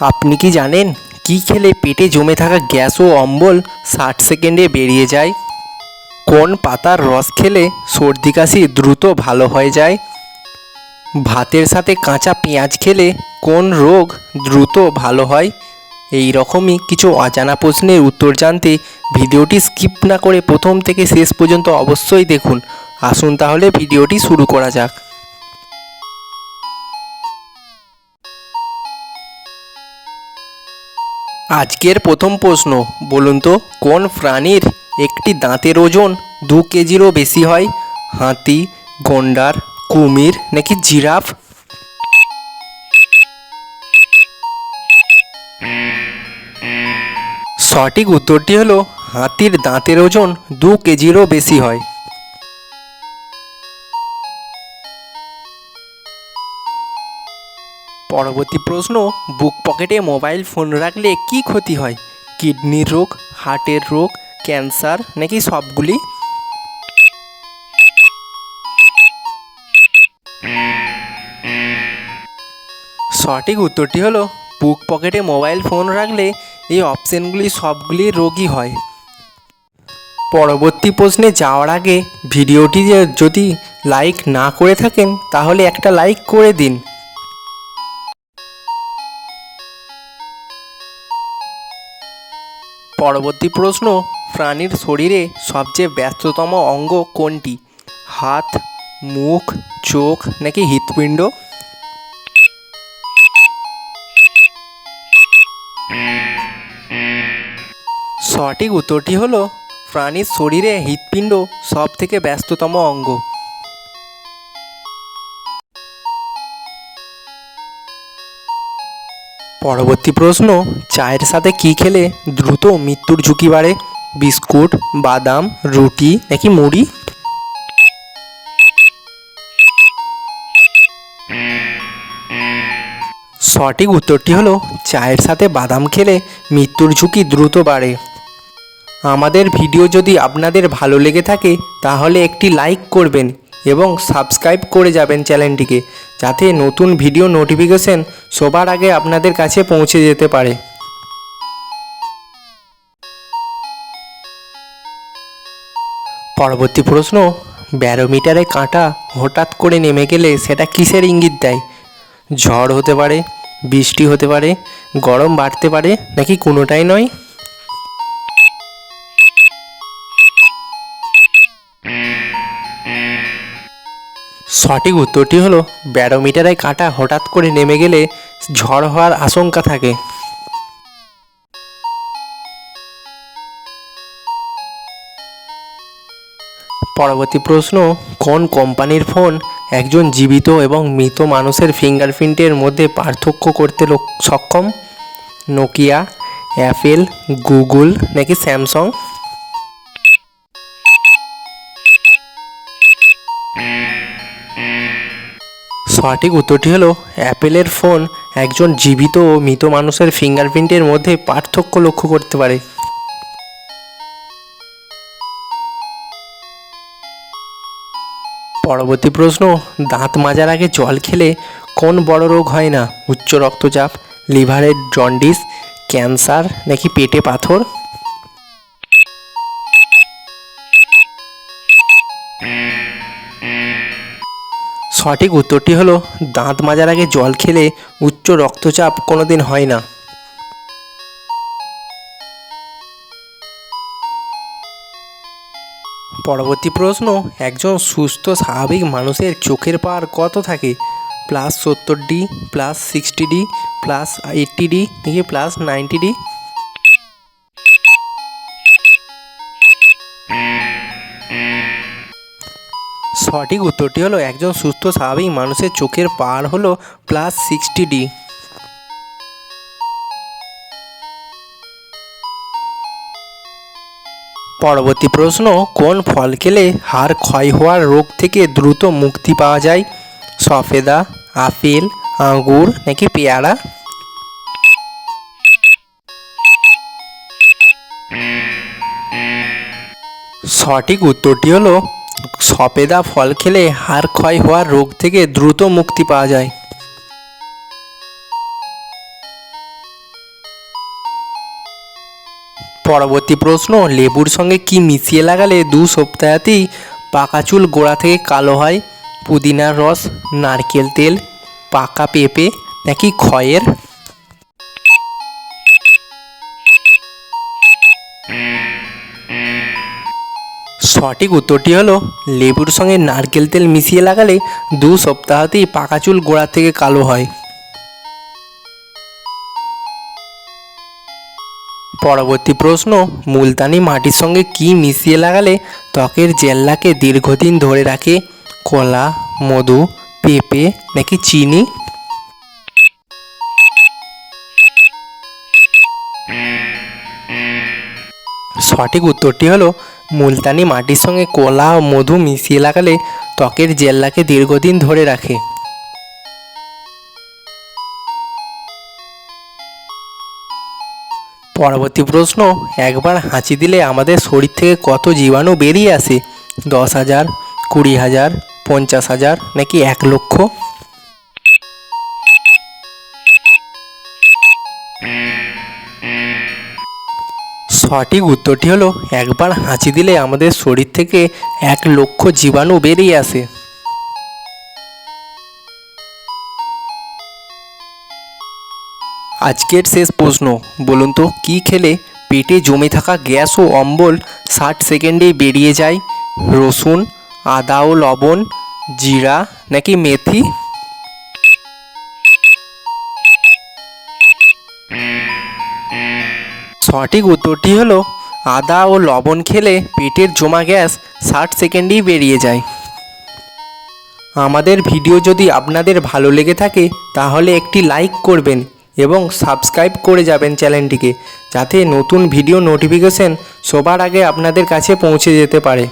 আপনি কি জানেন কি খেলে পেটে জমে থাকা গ্যাস ও অম্বল ষাট সেকেন্ডে বেরিয়ে যায়? কোন পাতার রস খেলে সর্দি কাশি দ্রুত ভালো হয়ে যায়? ভাতের সাথে কাঁচা পেঁয়াজ খেলে কোন রোগ দ্রুত ভালো হয়? এই রকমই কিছু অজানা প্রশ্নের উত্তর জানতে ভিডিওটি স্কিপ না করে প্রথম থেকে শেষ পর্যন্ত অবশ্যই দেখুন। আসুন তাহলে ভিডিওটি শুরু করা যাক। আজকের প্রথম প্রশ্ন, বলুন তো, কোন প্রাণীর একটি দাঁতের ওজন দু কেজিরও বেশি হয়? হাতি, গন্ডার, কুমির নাকি জিরাফ? সঠিক উত্তরটি হলো, হাতির দাঁতের ওজন দু কেজিরও বেশি হয়। পরবর্তী প্রশ্ন, বুক পকেটে মোবাইল ফোন রাখলে কি ক্ষতি হয়? কিডনির রোগ, হার্টের রোগ, ক্যান্সার, নাকি সবগুলি? সঠিক উত্তরটি হলো, বুক পকেটে মোবাইল ফোন রাখলে এই অপশানগুলি সবগুলি রোগই হয়। পরবর্তী প্রশ্নে যাওয়ার আগে ভিডিওটি যদি লাইক না করে থাকেন, তাহলে একটা লাইক করে দিন। পরবর্তী প্রশ্ন, প্রাণীর শরীরে সবচেয়ে ব্যস্ততম অঙ্গ কোনটি? হাত, মুখ, চোখ নাকি হৃৎপিণ্ড? সঠিক উত্তরটি হলো, প্রাণীর শরীরে হৃৎপিণ্ড সব থেকে ব্যস্ততম অঙ্গ। পরবর্তী প্রশ্ন, চায়ের সাথে কি খেলে দ্রুত মৃত্যুর ঝুঁকি বাড়ে? বিস্কুট, বাদাম, রুটি, নাকি মুড়ি? সঠিক উত্তরটি হলো, চায়ের সাথে বাদাম খেলে মৃত্যুর ঝুঁকি দ্রুত বাড়ে। আমাদের ভিডিও যদি আপনাদের ভালো লেগে থাকে, তাহলে একটি লাইক করবেন। এবং সাবস্ক্রাইব করে যাবেন চ্যানেলটিকে, যাতে নতুন ভিডিও নোটিফিকেশন সবার আগে আপনাদের কাছে পৌঁছে যেতে পারে। পরবর্তী প্রশ্ন, ব্যারোমিটারে কাঁটা হঠাৎ করে নেমে গেলে সেটা কিসের ইঙ্গিত দেয়? ঝড় হতে পারে, বৃষ্টি হতে পারে, গরম বাড়তে পারে, নাকি কোনোটাই নয়? সঠিক উত্তরটি হলো, ব্যারোমিটারে কাঁটা হঠাৎ করে নেমে গেলে ঝড় হওয়ার আশঙ্কা থাকে। পরবর্তী প্রশ্ন, কোন কোম্পানির ফোন একজন জীবিত এবং মৃত মানুষের ফিঙ্গারপ্রিন্টের মধ্যে পার্থক্য করতে সক্ষম? নোকিয়া, অ্যাপেল, গুগল নাকি স্যামসং? সঠিক উত্তরটি হলো অ্যাপেলের ফোন একজন জীবিত ও মৃত মানুষের ফিঙ্গারপ্রিন্টের মধ্যে পার্থক্য লক্ষ্য করতে পারে। পরবর্তী প্রশ্ন, দাঁত মাজার আগে জল খেলে কোন বড় রোগ হয় না? উচ্চ রক্তচাপ, লিভারের জন্ডিস ক্যান্সার নাকি পেটে পাথর? সঠিক উত্তরটি হলো, দাঁত মাজার আগে জল খেলে উচ্চ রক্তচাপ কোনোদিন হয় না। পরবর্তী প্রশ্ন, একজন সুস্থ, স্বাভাবিক মানুষের চোখের পাওয়ার কত থাকে? প্লাস সত্তর D plus sixty D plus eighty D নাকি প্লাস নাইনটি ডি সঠিক উত্তরটি হলো একজন সুস্থ, স্বাভাবিক মানুষের চোখের পাওয়ার হলো প্লাস সিক্সটি ডি পরবর্তী প্রশ্ন, কোন ফল খেলে হাড় ক্ষয় হওয়ার রোগ থেকে দ্রুত মুক্তি পাওয়া যায়? সফেদা, আপেল, আঙ্গুর নাকি পেয়ারা? সঠিক উত্তরটি হলো সপেদা ফল খেলে হাড় ক্ষয় হওয়ার রোগ থেকে দ্রুত মুক্তি পাওয়া যায়। পরবর্তী প্রশ্ন, লেবুর সঙ্গে কি মিশিয়ে লাগালে দু সপ্তাহাতেই পাকা চুল গোড়া থেকে কালো হয়? পুদিনার রস, নারকেল তেল, পাকা পেঁপে নাকি ক্ষয়ের? সঠিক উত্তরটি হলো, লেবুর সঙ্গে নারকেল তেল মিশিয়ে লাগালে দু সপ্তাহতেই পাকা চুল গোড়া থেকে কালো হয়। পরবর্তী প্রশ্ন, মুলতানি মাটির সঙ্গে কি মিশিয়ে লাগালে ত্বকের জেল্লাকে দীর্ঘদিন ধরে রাখে কলা, মধু, পেঁপে নাকি চিনি? সঠিক উত্তরটি হলো মুলতানি মাটির সঙ্গে কলা ও মধু মিশিয়ে লাগালে ত্বকের জেল্লাকে দীর্ঘদিন ধরে রাখে। পরবর্তী প্রশ্ন, একবার হাঁচি দিলে আমাদের শরীর থেকে কত জীবাণু বেরিয়ে আসে? দশ হাজার, কুড়ি হাজার, পঞ্চাশ হাজার, নাকি এক লক্ষ? সঠিক উত্তরটি হলো, একবার হাঁচি দিলে আমাদের শরীর থেকে এক লক্ষ জীবাণু বেরিয়ে আসে। আজকের শেষ প্রশ্ন, বলুন তো, কী খেলে পেটে জমে থাকা গ্যাস ও অম্বল ষাট সেকেন্ডেই বেরিয়ে যায়? রসুন, আদা ও লবণ, জিরা, নাকি মেথি? সঠিক উত্তরটি হলো, আদা ও লবণ খেলে পেটের জমা গ্যাস ষাট সেকেন্ডেই বেরিয়ে যায়। আমাদের ভিডিও যদি আপনাদের ভালো লেগে থাকে, তাহলে একটি লাইক করবেন এবং সাবস্ক্রাইব করে যাবেন চ্যানেলটিকে, যাতে নতুন ভিডিও নোটিফিকেশন সবার আগে আপনাদের কাছে পৌঁছে যেতে পারে।